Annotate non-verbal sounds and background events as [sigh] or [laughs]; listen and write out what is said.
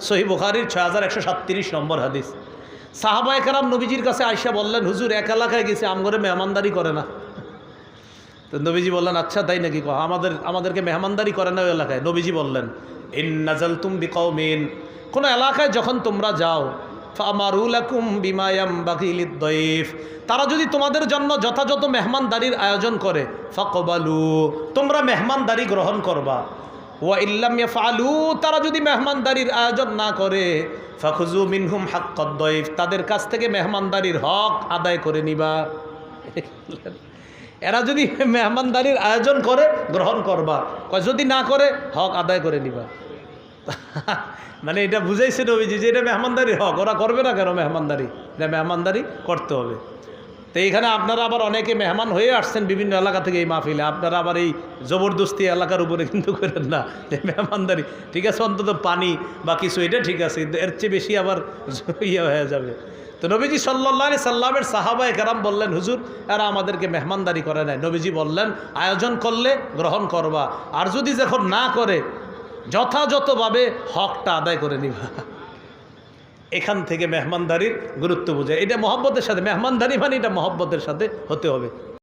সহি বুখারির ছয় হাজার একশো সাতত্রিশ নম্বর হাদিস। সাহাবা একরাম নবীজির কাছে আয়সা বললেন, হুজুর, এক এলাকায় গেছে, আমগরে মেহমানদারি করে না। তো নবীজি বললেন আচ্ছা তাই নাকি? কহ আমাদের, আমাদেরকে মেহমানদারি করে না ওই এলাকায়? নবীজি বললেন, ইন নাজাল তুম বিকৌমিন কোনো এলাকায় যখন তোমরা যাও ফামারুলাকুম বিমায়াম বাকিলিদ দইফ তারা যদি তোমাদের জন্য যথাযথ মেহমানদারির আয়োজন করে, ফকবালু। তোমরা মেহমানদারি গ্রহণ করবা। ওয়া ইল্লাম ফালু তারা যদি মেহমানদারির আয়োজন না করে ফখুজু মিনহুম তাদের কাছ থেকে মেহমানদারির হক আদায় করে নিবা। [laughs] এরা যদি মেহমানদারির আয়োজন করে, গ্রহণ করবা। যদি না করে, হক আদায় করে নিবা। [laughs] মানে এটা বুঝাইছে নবীজি যে এটা মেহমানদারি হক, ওরা করবে না কেন মেহমানদারি? এটা মেহমানদারি করতে হবে। তো এইখানে আপনারা আবার অনেকে মেহমান হয়ে আসছেন বিভিন্ন এলাকা থেকে এই মাহফিলে। আপনারা আবার এই জবরদস্তি এলাকার উপরে কিন্তু করেন না মেহমানদারি। ঠিক আছে, অন্তত পানি বা কিছু, এটা ঠিক আছে এর চেয়ে বেশি আবার [laughs] ইয়ে হয়ে যাবে। তো নবীজি সাল্লাহ আলি সাল্লামের সাহাবা কেরাম বললেন, হুজুর, এরা আমাদেরকে মেহমানদারি করে নাই। নবীজি বললেন, আয়োজন করলে গ্রহণ করবা, আর যদি যখন না করে, যথাযথভাবে হকটা আদায় করে নিবা। এখান থেকে মেহমানদারির গুরুত্ব বোঝায় এটা মহব্বতের সাথে, মেহমানদারি মানে এটা মহব্বতের সাথে হতে হবে।